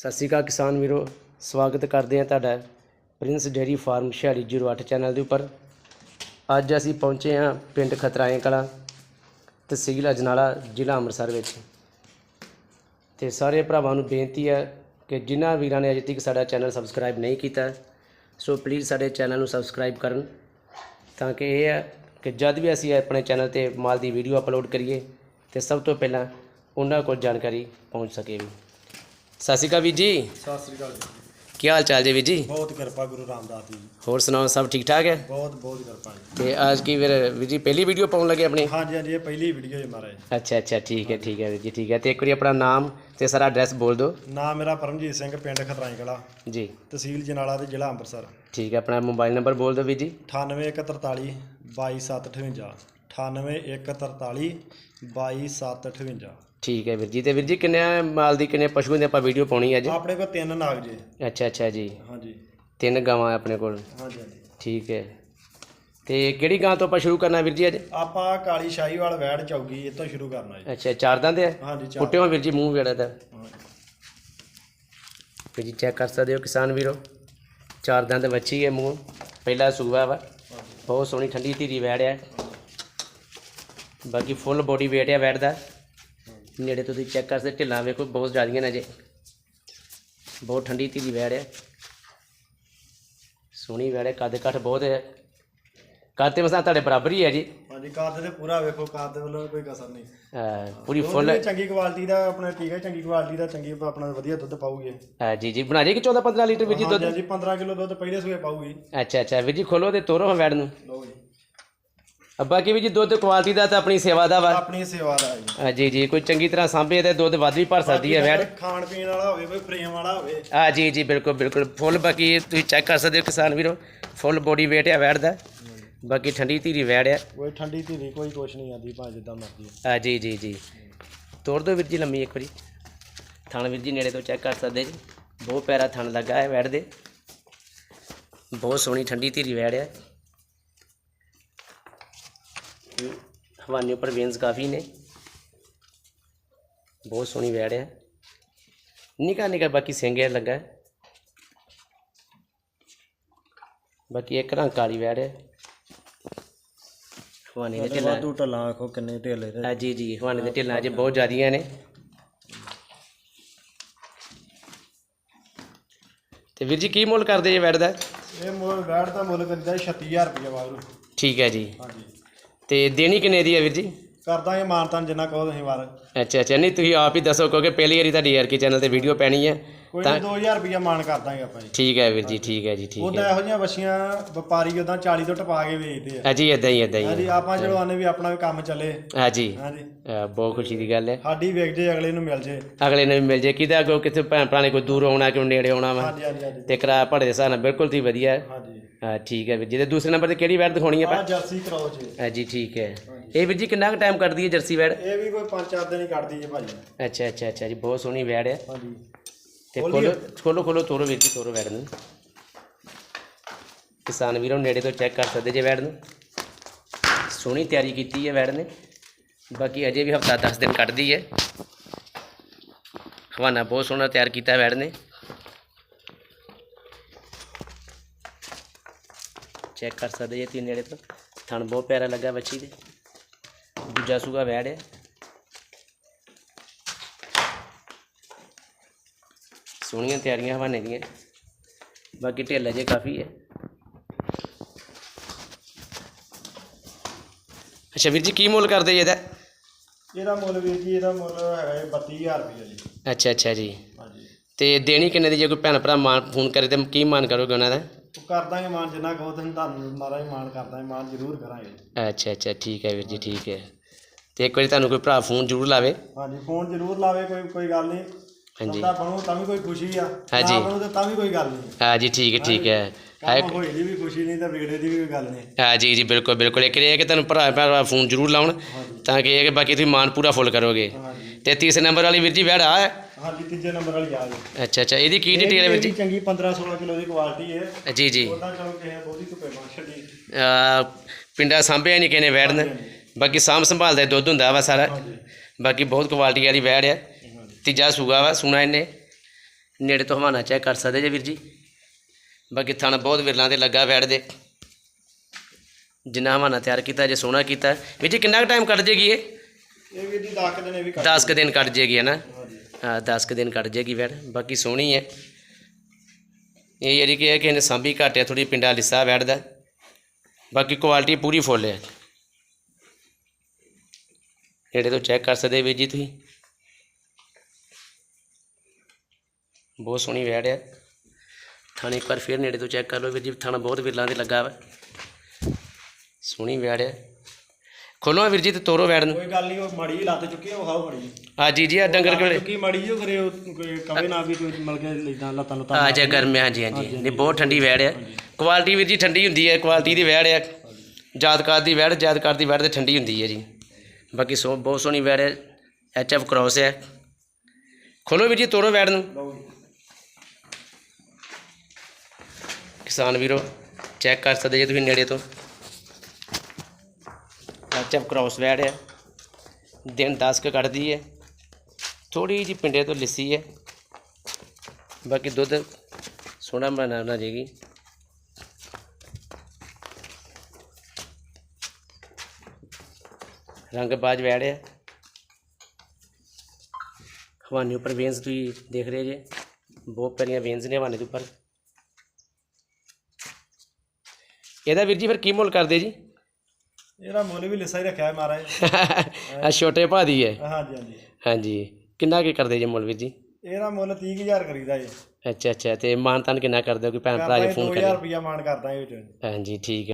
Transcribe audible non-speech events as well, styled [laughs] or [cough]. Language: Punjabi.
ਸਤਿ ਸ਼੍ਰੀ ਅਕਾਲ ਕਿਸਾਨ ਵੀਰੋ, ਸਵਾਗਤ ਕਰਦੇ ਹਾਂ ਤੁਹਾਡਾ ਪ੍ਰਿੰਸ ਡੇਅਰੀ ਫਾਰਮ ਛਿਆਲੀ 08 ਚੈਨਲ ਦੇ ਉੱਪਰ। ਅੱਜ ਅਸੀਂ ਪਹੁੰਚੇ ਹਾਂ ਪਿੰਡ ਖਤਰਾਏ ਕਲਾਂ, ਤਹਿਸੀਲ ਅਜਨਾਲਾ, ਜ਼ਿਲ੍ਹਾ ਅੰਮ੍ਰਿਤਸਰ ਵਿੱਚ। ਤੇ ਸਾਰੇ ਭਰਾਵਾਂ ਨੂੰ ਬੇਨਤੀ ਹੈ ਕਿ ਜਿਨ੍ਹਾਂ ਵੀਰਾਂ ਨੇ ਅਜੇ ਤੱਕ ਸਾਡਾ ਚੈਨਲ ਸਬਸਕ੍ਰਾਈਬ ਨਹੀਂ ਕੀਤਾ, ਸੋ ਪਲੀਜ਼ ਸਾਡੇ ਚੈਨਲ ਨੂੰ ਸਬਸਕ੍ਰਾਈਬ ਕਰਨ। ਤਾਂ ਕਿ ਇਹ ਹੈ ਕਿ ਜਦ ਵੀ ਅਸੀਂ ਆਪਣੇ ਚੈਨਲ ਤੇ ਮਾਲ ਦੀ ਵੀਡੀਓ ਅਪਲੋਡ ਕਰੀਏ, ਤੇ ਸਭ ਤੋਂ ਪਹਿਲਾਂ ਉਹਨਾਂ ਕੋਲ ਜਾਣਕਾਰੀ ਪਹੁੰਚ ਸਕੇ ਵੀ। ਸਤਿ ਸ਼੍ਰੀ ਅਕਾਲ ਵੀਰ ਜੀ। ਸਤਿ ਸ੍ਰੀ ਅਕਾਲ ਜੀ। ਕੀ ਹਾਲ ਚਾਲ ਜੀ ਵੀਰ ਜੀ? ਬਹੁਤ ਕਿਰਪਾ ਗੁਰੂ ਰਾਮਦਾਸ ਦੀ। ਹੋਰ ਸੁਣਾਓ ਸਭ ਠੀਕ ਠਾਕ ਹੈ? ਬਹੁਤ ਬਹੁਤ ਕਿਰਪਾ ਜੀ। ਤੇ ਅੱਜ ਕੀ ਵੀਰ ਵੀਰ ਜੀ ਪਹਿਲੀ ਵੀਡੀਓ ਪਾਉਣ ਲੱਗੇ ਆਪਣੀ? ਹਾਂਜੀ ਹਾਂਜੀ ਇਹ ਪਹਿਲੀ ਵੀਡੀਓ ਹੈ ਮਹਾਰਾਜ ਅੱਛਾ ਅੱਛਾ ਠੀਕ ਹੈ ਠੀਕ ਹੈ ਵੀਰ ਜੀ ਠੀਕ ਹੈ। ਤੇ ਇੱਕ ਵਾਰੀ ਆਪਣਾ ਨਾਮ ਤੇ ਸਾਰਾ ਐਡਰੈਸ ਬੋਲ ਦਿਓ। ਨਾਮ ਮੇਰਾ ਪਰਮਜੀਤ ਸਿੰਘ ਪਿੰਡ ਖਤਰਾਈ ਕਲਾ ਜੀ। ਤਹਿਸੀਲ ਜਨਾਲਾ ਤੇ ਜ਼ਿਲ੍ਹਾ ਅੰਮ੍ਰਿਤਸਰ। ਠੀਕ ਹੈ ਆਪਣਾ ਮੋਬਾਈਲ ਨੰਬਰ ਬੋਲ ਦਿਓ ਵੀਰ ਜੀ। 98143 22758 98143 22758 ਠੀਕ ਹੈ ਵੀਰ ਜੀ ਤੇ ਵੀਰ ਜੀ ਕਿੰਨੇ ਮਾਲ ਦੀ ਕਿੰਨੇ ਪਸ਼ੂ ਦੀ ਆਪਾਂ ਵੀਡੀਓ ਪਾਉਣੀ ਅੱਜ ਆਪਣੇ ਕੋਲ ਤਿੰਨ ਨਾਗ ਜੇ ਅੱਛਾ ਅੱਛਾ ਜੀ ਹਾਂਜੀ ਤਿੰਨ ਗਾਵਾਂ ਆਪਣੇ ਕੋਲ ਹਾਂਜੀ ਹਾਂਜੀ ਠੀਕ ਹੈ ਤੇ ਕਿਹੜੀ ਗਾਂ ਤੋਂ ਆਪਾਂ ਸ਼ੁਰੂ ਕਰਨਾ ਵੀਰ ਜੀ ਅੱਜ ਆਪਾਂ ਕਾਲੀ ਸ਼ਾਹੀਵਾਲ ਵੈੜ ਚੌਗੀ ਇਹ ਤੋਂ ਸ਼ੁਰੂ ਕਰਨਾ ਜੀ ਅੱਛਾ ਚਾਰ ਦੰਦ ਹੈ ਹਾਂਜੀ ਚਾਰ ਪੁੱਟਿਓ ਵੀਰ ਜੀ ਮੂੰਹ ਵੇੜਾ ਦਾ ਵੀਰ ਜੀ ਚੈੱਕ ਕਰ ਸਕਦੇ ਹੋ ਕਿਸਾਨ ਵੀਰੋ ਚਾਰ ਦੰਦ ਵੱਛੀ ਹੈ ਮੂੰਹ ਪਹਿਲਾ ਸੂਆ ਵਾ ਬਹੁਤ ਸੋਹਣੀ ਠੰਡੀ ਧੀਰੀ ਵੈੜ ਹੈ ਬਾਕੀ ਫੁੱਲ ਬੋਡੀ weight ਹੈ ਵੈੜ ਦਾ। ਨੇੜੇ ਤੁਸੀਂ ਚੈੱਕ ਕਰ ਸਕਦੇ ਢਿੱਲਾਂ ਵੇਖੋ ਬਹੁਤ ਜ਼ਿਆਦੀਆਂ ਨੇ ਜੇ। ਬਹੁਤ ਠੰਡੀ ਧੀਰੀ ਵੈੜ ਹੈ ਸੋਹਣੀ ਵੈੜ ਹੈ ਕੱਦ ਕੱਠ ਬਹੁਤ ਹੈ ਕੱਦ ਤੇ ਮਸਾਂ ਤੁਹਾਡੇ ਬਰਾਬਰ ਹੀ ਹੈ ਜੀ। ਹਾਂਜੀ ਕਾਦ ਤੇ ਪੂਰਾ ਵੇਖੋ ਕਾਦ ਦੇ ਵੱਲੋਂ ਕੋਈ ਕਸਰ ਨਹੀਂ। ਅਹ ਪੂਰੀ ਫੁੱਲ ਚੰਗੀ ਕੁਆਲਿਟੀ ਦਾ ਆਪਣਾ ਠੀਕ ਹੈ ਚੰਗੀ ਕੁਆਲਿਟੀ ਦਾ ਚੰਗੀ ਆਪਣਾ ਵਧੀਆ ਦੁੱਧ ਪਾਊਗੀ। ਅਹ ਜੀ ਜੀ। ਬਣਾ ਜੇ ਕਿ 14 15 ਲੀਟਰ ਵੀਰ ਜੀ ਦੁੱਧ? ਹਾਂਜੀ 15 ਕਿਲੋ ਦੁੱਧ ਪਹਿਲੇ ਸੂਏ ਪਾਊਗੀ। ਅੱਛਾ ਅੱਛਾ। ਵੀਰ ਜੀ ਖੋਲੋ ਤੇ ਤੋਰੋ ਵੈੜ ਨੂੰ। ਲਓ ਜੀ। ਅੱਬਾ ਕੀ ਵੀ ਜੀ ਦੁੱਧ ਕੁਆਲਿਟੀ ਦਾ ਤਾਂ ਆਪਣੀ ਸੇਵਾ ਦਾ ਵਾ। ਆਪਣੀ ਸੇਵਾ ਦਾ ਜੀ। ਹਾਂ ਜੀ ਜੀ ਕੋਈ ਚੰਗੀ ਤਰ੍ਹਾਂ ਸਾਂਭੇ ਤੇ ਦੁੱਧ ਵੱਧ ਵੀ ਭਰ ਸਕਦੀ ਹੈ ਵੈੜ ਖਾਣ ਪੀਣ ਵਾਲਾ ਹੋਵੇ ਕੋਈ ਫਰੇਮ ਵਾਲਾ ਹੋਵੇ। ਆ ਜੀ ਜੀ ਬਿਲਕੁਲ ਬਿਲਕੁਲ। ਫੁੱਲ ਬਾਕੀ ਤੁਸੀਂ ਚੈੱਕ ਕਰ ਸਕਦੇ ਹੋ ਕਿਸਾਨ ਵੀਰੋ ਫੁੱਲ ਬੋਡੀ weight ਹੈ ਵੈੜ ਦਾ। ਬਾਕੀ ਠੰਡੀ ਧੀਰੀ ਵੈੜ ਹੈ ਕੋਈ ਠੰਡੀ ਧੀਰੀ ਕੋਈ ਕੁਛ ਨਹੀਂ ਆਦੀ ਭਾਵੇਂ ਜਿੱਦਾਂ ਮਰਜ਼ੀ। ਆ ਜੀ ਜੀ ਜੀ। ਤੋੜ ਦਿਓ ਵੀਰ ਜੀ ਲੰਮੀ ਇੱਕ ਵਾਰੀ। ਥਣ ਵੀਰ ਜੀ ਨੇੜੇ ਤੋਂ ਚੈੱਕ ਕਰ ਸਕਦੇ ਜੀ। ਬਹੁਤ ਪਿਆਰਾ ਥਣ ਲੱਗਾ ਹੈ ਵੈੜ ਦੇ। ਬਹੁਤ ਸੋਹਣੀ ਠੰਡੀ ਧੀਰੀ ਵੈੜ ਹੈ ਹਵਾਨੇ ਉੱਪਰ ਵੇਨਸ ਕਾਫੀ ਨੇ। ਬਹੁਤ ਸੋਹਣੀ ਵੈੜ ਹੈ। ਨਿਕਾ ਨਿਕਾ ਬਾਕੀ ਸਿੰਗੇ ਲੱਗਾ ਹੈ। ਬਾਕੀ ਇੱਕ ਰੰਗ ਕਾਲੀ ਵੈੜ ਹੈ। ਹਵਾਨੇ ਦੇ ਢਿੱਲਾਂ ਵਾਧੂ ਢੱਲਾਂ ਵੇਖੋ ਕਿੰਨੇ ਢੇਲੇ ਆ ਜੀ ਜੀ ਹਵਾਨੇ ਦੇ ਢਿੱਲਾਂ 'ਚ ਬਹੁਤ ਜ਼ਿਆਦੀਆਂ ਨੇ। ਤੇ ਵੀਰ ਜੀ ਕੀ ਮੁੱਲ ਕਰਦੇ ਜੇ ਵੈੜ ਦਾ? ਇਹ ਮੁੱਲ ਵੈੜ ਦਾ ਮੁੱਲ ਕਰੀਦਾ 36000 ਰੁਪਏ ਵਾਗਰੂ ਠੀਕ ਹੈ ਜੀ। ਹਾਂਜੀ। ਤੇ ਦੇਣੀ ਕਿੰਨੇ ਦੀ ਹੈ ਵੀਰ ਜੀ? ਕਰਦਾ ਇਹ ਮਾਨਤਾਨ ਜਿੰਨਾ ਕਹੋ ਤੁਸੀਂ ਵਾਰ ਅੱਛਾ ਅੱਛਾ। ਨਹੀਂ ਤੁਸੀਂ ਆਪ ਹੀ ਦੱਸੋ ਕਿਉਂਕਿ ਪਹਿਲੀ ਵਾਰੀ ਤੁਹਾਡੀ ਆਰ ਕੇ ਚੈਨਲ ਤੇ ਵੀਡੀਓ ਪੈਣੀ ਹੈ। ਕੋਈ ਨਹੀਂ 2000 ਰੁਪਏ ਮਾਨ ਕਰ ਦਾਂਗੇ ਆਪਾਂ ਜੀ। ਠੀਕ ਹੈ ਵੀਰ ਜੀ ਠੀਕ ਹੈ ਜੀ ਠੀਕ ਹੈ। ਉਹਦਾ ਇਹੋ ਜਿਹੀਆਂ ਵਛੀਆਂ ਵਪਾਰੀ ਉਦਾਂ 40 ਤੋਂ ਟਪਾ ਕੇ ਵੇਚਦੇ ਆ। ਆ ਜੀ ਇਦਾਂ ਹੀ ਇਦਾਂ ਹੀ। ਹਾਂਜੀ ਆਪਾਂ ਚਲੋ ਆਨੇ ਵੀ ਆਪਣਾ ਵੀ ਕੰਮ ਚੱਲੇ। ਆ ਜੀ। ਹਾਂਜੀ। ਅ, ਬਹੁਤ ਖੁਸ਼ੀ ਦੀ ਗੱਲ ਹੈ। ਸਾਡੀ ਵੇਖ ਜੇ ਅਗਲੇ ਨੂੰ ਮਿਲ ਜੇ। ਅਗਲੇ ਨੂੰ ਵੀ ਮਿਲ ਜੇ। ਕਿਤੇ ਅੱਗੋਂ ਕਿਤੇ ਭੈਣ ਭਰਾ ਨੇ ਕੋਈ ਦੂਰ ਆਉਣਾ ਕਿਉਂ ਨੇੜੇ ਆਉਣਾ ਵਾ। ਹਾਂਜੀ ਹਾਂਜੀ ਹਾਂਜੀ। ਤੇ ਕਿਰਾਇਆ ਭਾੜੇ ਦੇ ਹਿਸਾਬ ਨਾਲ ਬਿਲਕੁਲ ਤੁਸੀਂ ਵਧੀਆ। ਹੈ ਹਾਂਜੀ। ਹਾਂ ਠੀਕ ਹੈ ਵੀਰ ਜੀ। ਤੇ ਦੂਸਰੇ ਨੰਬਰ ਤੇ ਕਿਹੜੀ ਵੈੜ ਦਿਖਾਉਣੀ ਹੈ ਆ ਜਰਸੀ ਕਰਾਓ ਜੀ। ਹਾਂ ਜੀ ਠੀਕ ਹੈ। ਇਹ ਵੀਰ ਜੀ ਕਿੰਨਾ ਕੁ ਟਾਈਮ ਕੱਢਦੀ ਹੈ ਜਰਸੀ ਵੈੜ? ਇਹ ਵੀ ਕੋਈ 5-4 ਦਿਨ ਹੀ ਕੱਢਦੀ ਹੈ ਭਾਜੀ। ਅੱਛਾ ਅੱਛਾ ਅੱਛਾ ਜੀ ਬਹੁਤ ਸੋਹਣੀ ਵੈੜ ਹੈ। ਹਾਂਜੀ। ਤੇ ਖੋਲੋ ਖੋਲੋ ਖੋਲੋ ਤੋਰੋ ਵੀਰ ਜੀ ਤੋਰੋ ਵੈੜ ਨੂੰ। ਕਿਸਾਨ ਵੀਰੋ ਨੇੜੇ ਤੋਂ ਚੈੱਕ ਕਰ ਸਕਦੇ ਜੇ ਵੈੜ ਨੂੰ। ਸੋਹਣੀ ਤਿਆਰੀ ਕੀਤੀ ਹੈ ਵੈੜ ਨੇ। ਬਾਕੀ ਅਜੇ ਵੀ ਹਫਤਾ 10 ਦਿਨ ਕੱਢਦੀ ਹੈ। ਹਵਾਨਾ ਬਹੁਤ ਸੋਹਣਾ ਤਿਆਰ ਕੀਤਾ ਵੈੜ ਨੇ। ਚੈੱਕ ਕਰ ਸਕਦੇ ਜੇ ਤੁਸੀਂ ਨੇੜੇ ਤੋਂ। ਥਣ ਬਹੁਤ ਪਿਆਰਾ ਲੱਗਾ ਬੱਚੀ ਦੇ। ਦੂਜਾ ਸੂਗਾ ਵੈੜ ਹੈ ਸੋਹਣੀਆਂ ਤਿਆਰੀਆਂ ਹਵਾਨੇ ਦੀਆਂ। ਬਾਕੀ ਢਿੱਲ ਜੇ ਕਾਫੀ ਹੈ। ਅੱਛਾ ਵੀਰ ਜੀ ਕੀ ਮੁੱਲ ਕਰਦੇ ਜੀ ਇਹਦਾ? ਇਹਦਾ ਮੁੱਲ ਵੀਰ ਜੀ ਇਹਦਾ ਮੁੱਲ ਹੈਗਾ ਜੀ 32000 ਰੁਪਏ ਜੀ। ਅੱਛਾ ਅੱਛਾ ਜੀ। ਹਾਂਜੀ। ਤੇ ਦੇਣੀ ਕਿੰਨੇ ਦੀ? ਜੇ ਕੋਈ ਭੈਣ ਭਰਾ ਮਾਨ ਫੋਨ ਕਰੇ ਤੇ ਕੀ ਮਾਨ ਕਰੋਗੇ ਉਹਨਾਂ ਦਾ? ਉਹ ਕਰ ਦਾਂਗੇ ਮਾਨ ਜਿੰਨਾ ਕਹੋ ਤੁਸੀਂ ਤੁਹਾਨੂੰ ਮਹਾਰਾਜ ਮਾਨ ਕਰ ਦਾਂਗੇ ਮਾਨ ਜ਼ਰੂਰ ਕਰਾਂਗੇ। ਅੱਛਾ ਅੱਛਾ ਠੀਕ ਹੈ ਵੀਰ ਜੀ ਠੀਕ ਹੈ। ਤੇ ਇੱਕ ਵਾਰੀ ਤੁਹਾਨੂੰ ਕੋਈ ਭਰਾ ਫੋਨ ਜ਼ਰੂਰ ਲਾਵੇ। ਹਾਂਜੀ ਫੋਨ ਜ਼ਰੂਰ ਲਾਵੇ ਕੋਈ ਕੋਈ ਗੱਲ ਨਹੀਂ। ਹਾਂਜੀ। ਸੱਤਾ ਬਣੂ ਤਾਂ ਵੀ ਕੋਈ ਖੁਸ਼ੀ ਆ। ਹਾਂਜੀ। ਨਾ ਬਣੂ ਤਾਂ ਤਾਂ ਵੀ ਕੋਈ ਗੱਲ ਨਹੀਂ। ਹਾਂ ਜੀ ਠੀਕ ਹੈ ਠੀਕ ਹੈ। ਹੈ ਕੰਮ ਹੋਈ ਦੀ ਵੀ ਖੁਸ਼ੀ ਨਹੀਂ ਤਾਂ ਵਿਗੜੇ ਦੀ ਵੀ ਕੋਈ ਗੱਲ ਨਹੀਂ। ਹਾਂ ਜੀ ਜੀ ਬਿਲਕੁਲ ਬਿਲਕੁਲ। ਇੱਕ ਇਹ ਹੈ ਕਿ ਤੁਹਾਨੂੰ ਭਰਾ ਭਰਾ ਫੋਨ ਜ਼ਰੂਰ ਲਾਉਣ ਤਾਂ ਕਿ ਇਹ ਕਿ ਬਾਕੀ ਤੁਸੀਂ ਮਾਨ ਪੂਰਾ ਫੁੱਲ ਕਰੋਗੇ। ਹਾਂਜੀ। ਤੇ ਤੀਸਰੇ ਨੰਬਰ ਵਾਲੀ ਵੀਰ ਜੀ ਵੈੜ ਆ ਹੈ। ਹਾਂਜੀ ਤੀਜੇ ਨੰਬਰ ਵਾਲੀ ਆ ਜੀ ਅੱਛਾ ਅੱਛਾ ਇਹਦੀ ਕੀ ਡਿਟੇਲ ਹੈ ਵੀਰ ਜੀ? ਚੰਗੀ 15 16 ਕਿਲੋ ਦੀ ਕੁਆਲਿਟੀ ਹੈ। ਜੀ ਜੀ। ਉਹਦਾ ਚਲੋ ਕਿਸੇ ਧੁੱਪੇ ਪਿੰਡਾ ਸਾਂਭਿਆ ਨਹੀਂ ਕਿਨੇ ਵੈੜ ਨੇ ਬਾਕੀ ਸਾਂਭ ਸੰਭਾਲ ਦਾ ਦੁੱਧ ਹੁੰਦਾ ਵਾ ਸਾਰਾ। ਬਾਕੀ ਬਹੁਤ ਕੁਆਲਿਟੀ ਵਾਲੀ ਵੈੜ ਹਾਂਜੀ। ਤੀਜਾ ਸੂਗਾ ਵਾ ਸੁਣਾ ਇਹਨੇ। ਨੇੜੇ ਤੋਂ ਹਵਾਨਾ ਚੈੱਕ ਕਰ ਸਕਦੇ ਜੇ ਵੀਰ ਜੀ। ਬਾਕੀ ਥਣ ਬਹੁਤ ਵਿਰਲਾਂ ਤੇ ਲੱਗਾ ਵੈੜ ਦੇ। ਜਿੰਨਾ ਹਵਾਨਾ ਤਿਆਰ ਕੀਤਾ ਜੇ ਸੋਹਣਾ ਕੀਤਾ। ਵੀਰ ਜੀ ਕਿੰਨਾ ਕੁ ਟਾਈਮ ਕੱਢ ਜੇਗੀ ਇਹ? ਇਹ ਵੀ ਦੀ 10 ਦਿਨ ਇਹ ਵੀ 10 ਕੁ ਦਿਨ ਕੱਢ ਜੇਗੀ ਹੈ ਨਾ? ਹਾਂ 10 ਕੁ ਦਿਨ ਕੱਢ ਜੇਗੀ ਵੈੜ ਬਾਕੀ ਸੋਹਣੀ ਹੈ। ਇਹ ਜਿਹੜੀ ਕਿ ਹੈ ਕਿ ਇਹਨੇ ਸਾਂਭੀ ਘੱਟ ਹੈ ਥੋੜੀ ਪਿੰਡਾ ਲਿੱਸਾ ਵੈੜ ਦਾ ਬਾਕੀ ਕੁਆਲਿਟੀ ਪੂਰੀ ਫੁੱਲ ਹੈ। ਨੇੜੇ ਤੋਂ ਚੈੱਕ ਕਰ ਸਕਦੇ ਵੀਰ ਜੀ ਤੁਸੀਂ। ਬਹੁਤ ਸੋਹਣੀ ਵੈੜ ਹੈ। ਥਾਣੇ ਇੱਕ ਵਾਰ ਫਿਰ ਨੇੜੇ ਤੋਂ ਚੈੱਕ ਕਰ ਲਓ ਵੀਰ ਜੀ। ਥਾਣਾ ਬਹੁਤ ਵਿਰਲਾਂ ਤੇ ਲੱਗਾ ਵਾ। ਸੋਹਣੀ ਵੈੜ ਹੈ। ਖੋਲੋ ਵੀਰ ਜੀ ਤੇ ਤੋਰੋ ਵੈੜ ਨੂੰ। ਕੋਈ ਗੱਲ ਨਹੀਂ ਉਹ ਮੜੀ ਲੱਤ ਚੁੱਕੀ ਉਹ ਖਾਓ ਮੜੀ ਆ ਜੀ ਜੀ ਆ ਡੰਗਰ ਕੋਲੇ ਚੁੱਕੀ ਮੜੀ ਜੋ ਕਰੇ ਉਹ ਕੋਈ ਕਵੇ ਨਾ ਵੀ ਕੋਈ ਮਲ ਕੇ ਲੈਦਾਂ ਲੱਤਾਂ ਨੂੰ ਆ ਜਾ ਗਰਮ ਹੈ ਹਾਂਜੀ ਹਾਂਜੀ ਨਹੀਂ ਬਹੁਤ ਠੰਡੀ ਵੈੜ ਹੈ ਕੁਆਲਿਟੀ ਵੀਰ ਜੀ ਠੰਡੀ ਹੁੰਦੀ ਹੈ ਕੁਆਲਿਟੀ ਦੀ ਵੈੜ ਹੈ ਜਾਤਕਾਰ ਦੀ ਵੈੜ ਜਾਤਕਾਰ ਦੀ ਵੈੜ ਤੇ ਠੰਡੀ ਹੁੰਦੀ ਹੈ ਜੀ। ਬਾਕੀ ਸੋ ਬਹੁਤ ਸੋਹਣੀ ਵੈੜ ਹੈ ਐਚ ਐਫ ਕ੍ਰੋਸ ਹੈ ਖੋਲੋ ਵੀਰ ਜੀ ਤੋਰੋ ਵੈੜ ਨੂੰ। ਕਿਸਾਨ ਵੀਰੋ ਚੈੱਕ ਕਰ ਸਕਦੇ ਜੇ ਤੁਸੀਂ ਨੇੜੇ ਤੋਂ। ਐਚ ਐਫ ਕ੍ਰੋਸ ਵੈੜ ਹੈ ਦਿਨ 10 ਕੁ ਕੱਢਦੀ ਹੈ। ਥੋੜੀ ਜੀ ਪਿੰਡੇ ਤੋਂ ਲਿੱਸੀ ਹੈ। ਬਾਕੀ ਦੁੱਧ ਸੋਹਣਾ ਬਣਾ ਬਣਾ ਜੇਗੀ ਰੰਗ ਬਾਜ ਵੈੜਿਆ ਹਵਾਨੇ ਉੱਪਰ ਵੇਨਸ ਤੁਸੀਂ ਦੇਖ ਰਹੇ ਜੇ। ਬਹੁਤ ਪਿਆਰੀਆਂ ਵੇਨਸ ਨੇ ਹਵਾਨੇ ਦੇ ਉੱਪਰ। ਇਹਦਾ ਵੀਰ ਜੀ ਫਿਰ ਕੀ ਮੁੱਲ ਕਰਦੇ ਜੀ? ਇਹਦਾ ਮੁੱਲ ਵੀ ਲਿਸਾ ਹੀ ਰੱਖਿਆ ਹੈ ਮਹਾਰਾਜ। [laughs] ਆ ਛੋਟੇ ਭਾ ਦੀ ਹੈ। ਹਾਂਜੀ ਹਾਂਜੀ। ਹਾਂਜੀ। ਕਿੰਨਾ ਕੀ ਕਰਦੇ ਜੀ ਮੁੱਲ ਵੀਰ ਜੀ? ਇਹਦਾ ਮੁੱਲ 30000 ਕਰੀਦਾ ਜੀ। ਅੱਛਾ ਅੱਛਾ। ਤੇ ਮਾਨਤਾਨ ਕਿੰਨਾ ਕਰਦੇ ਹੋ? ਕੋਈ ਭੈਣ ਭਰਾ ਜੇ ਫੋਨ 2000 ਕਰੇ ਰੁਪਿਆ ਮਾਨ ਕਰਦਾ ਇਹ ਵਿੱਚ ਹਾਂਜੀ ਠੀਕ ਹੈ।